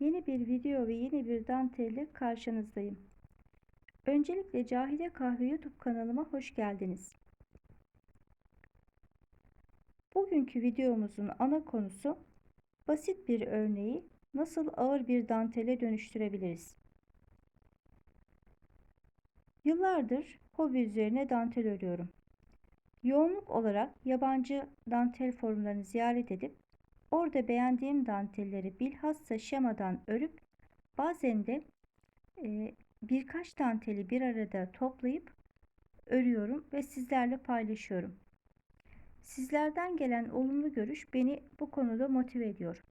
Yeni bir video ve yeni bir dantelle karşınızdayım. Öncelikle Cahide Kahve YouTube kanalıma hoş geldiniz. Bugünkü videomuzun ana konusu basit bir örneği nasıl ağır bir dantele dönüştürebiliriz? Yıllardır hobi üzerine dantel örüyorum. Yoğunluk olarak yabancı dantel forumlarını ziyaret edip orada beğendiğim dantelleri bilhassa şemadan örüp bazen de e, birkaç danteli bir arada toplayıp örüyorum ve sizlerle paylaşıyorum. Sizlerden gelen olumlu görüş beni bu konuda motive ediyor.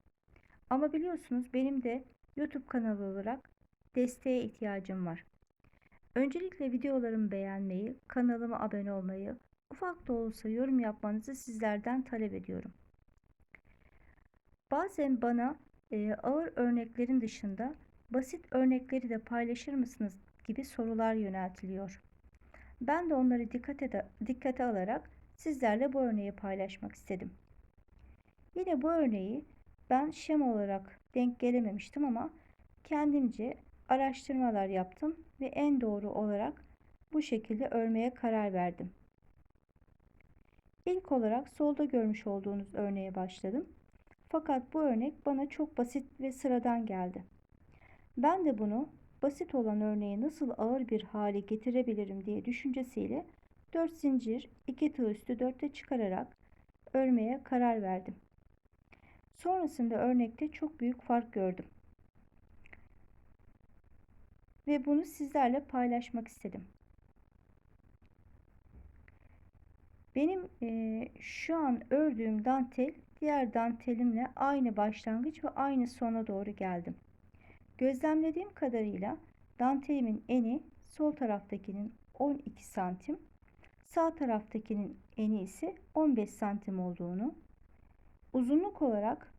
Ama biliyorsunuz benim de YouTube kanalı olarak desteğe ihtiyacım var. Öncelikle videolarımı beğenmeyi, kanalıma abone olmayı, ufak da olsa yorum yapmanızı sizlerden talep ediyorum. Bazen bana e, ağır örneklerin dışında basit örnekleri de paylaşır mısınız gibi sorular yöneltiliyor. Ben de onları dikkate, dikkate alarak sizlerle bu örneği paylaşmak istedim. Yine bu örneği ben şema olarak denk gelememiştim ama kendimce araştırmalar yaptım ve en doğru olarak bu şekilde örmeye karar verdim. İlk olarak solda görmüş olduğunuz örneğe başladım. Fakat bu örnek bana çok basit ve sıradan geldi. Ben de bunu basit olan örneği nasıl ağır bir hale getirebilirim diye düşüncesiyle 4 zincir 2 tığ üstü 4'te çıkararak örmeye karar verdim. Sonrasında örnekte çok büyük fark gördüm. Ve bunu sizlerle paylaşmak istedim. Benim e, şu an ördüğüm dantel diğer dantelimle aynı başlangıç ve aynı sona doğru geldim. Gözlemlediğim kadarıyla dantelimin eni sol taraftakinin 12 santim, sağ taraftakinin eni ise 15 santim olduğunu, uzunluk olarak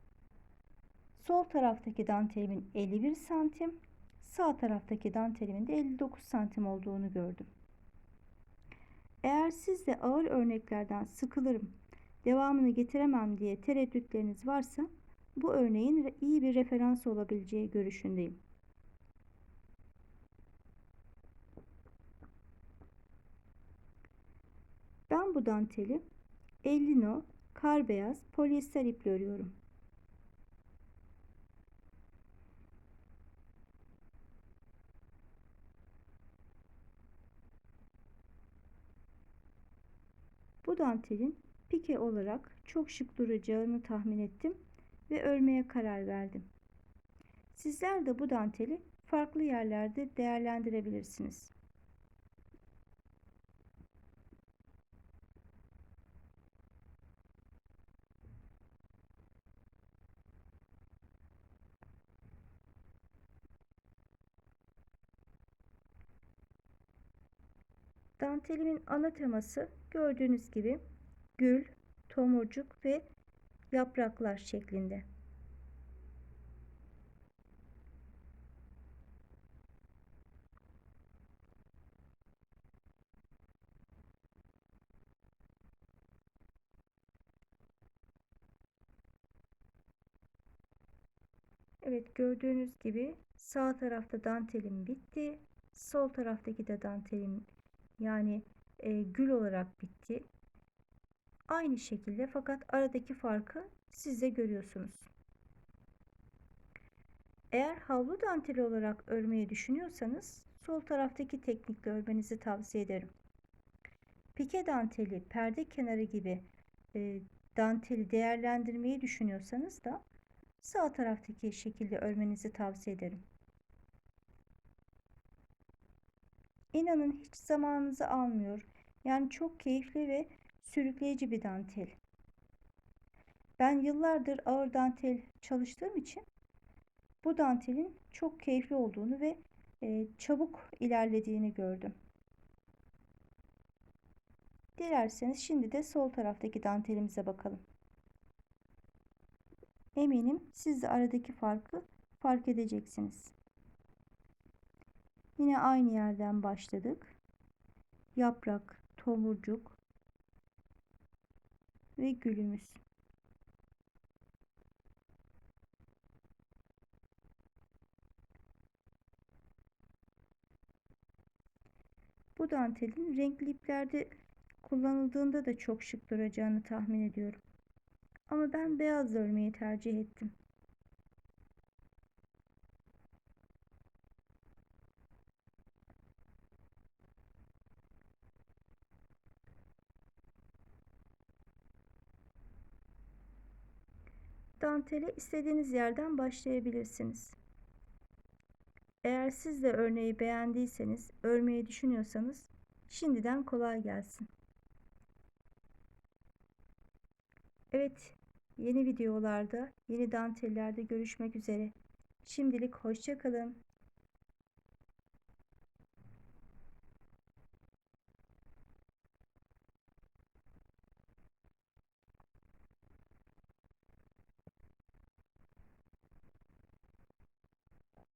sol taraftaki dantelimin 51 santim, sağ taraftaki dantelimin de 59 santim olduğunu gördüm. Eğer siz de ağır örneklerden sıkılırım, devamını getiremem diye tereddütleriniz varsa bu örneğin iyi bir referans olabileceği görüşündeyim. Ben bu danteli 50 no kar beyaz polyester iple örüyorum. Bu dantelin pike olarak çok şık duracağını tahmin ettim ve örmeye karar verdim. Sizler de bu danteli farklı yerlerde değerlendirebilirsiniz. Dantelimin ana teması gördüğünüz gibi gül, tomurcuk ve yapraklar şeklinde. Evet gördüğünüz gibi sağ tarafta dantelim bitti. Sol taraftaki de dantelim yani e, gül olarak bitti. Aynı şekilde fakat aradaki farkı siz de görüyorsunuz. Eğer havlu danteli olarak örmeyi düşünüyorsanız sol taraftaki teknikle örmenizi tavsiye ederim. Pike danteli, perde kenarı gibi e, danteli değerlendirmeyi düşünüyorsanız da sağ taraftaki şekilde örmenizi tavsiye ederim. İnanın hiç zamanınızı almıyor. Yani çok keyifli ve sürükleyici bir dantel. Ben yıllardır ağır dantel çalıştığım için bu dantelin çok keyifli olduğunu ve e, çabuk ilerlediğini gördüm. Dilerseniz şimdi de sol taraftaki dantelimize bakalım. Eminim siz de aradaki farkı fark edeceksiniz. Yine aynı yerden başladık. Yaprak, tomurcuk, ve gülümüz. Bu dantelin renkli iplerde kullanıldığında da çok şık duracağını tahmin ediyorum. Ama ben beyaz örmeyi tercih ettim. Dantele istediğiniz yerden başlayabilirsiniz. Eğer siz de örneği beğendiyseniz, örmeyi düşünüyorsanız şimdiden kolay gelsin. Evet, yeni videolarda, yeni dantellerde görüşmek üzere. Şimdilik hoşça kalın.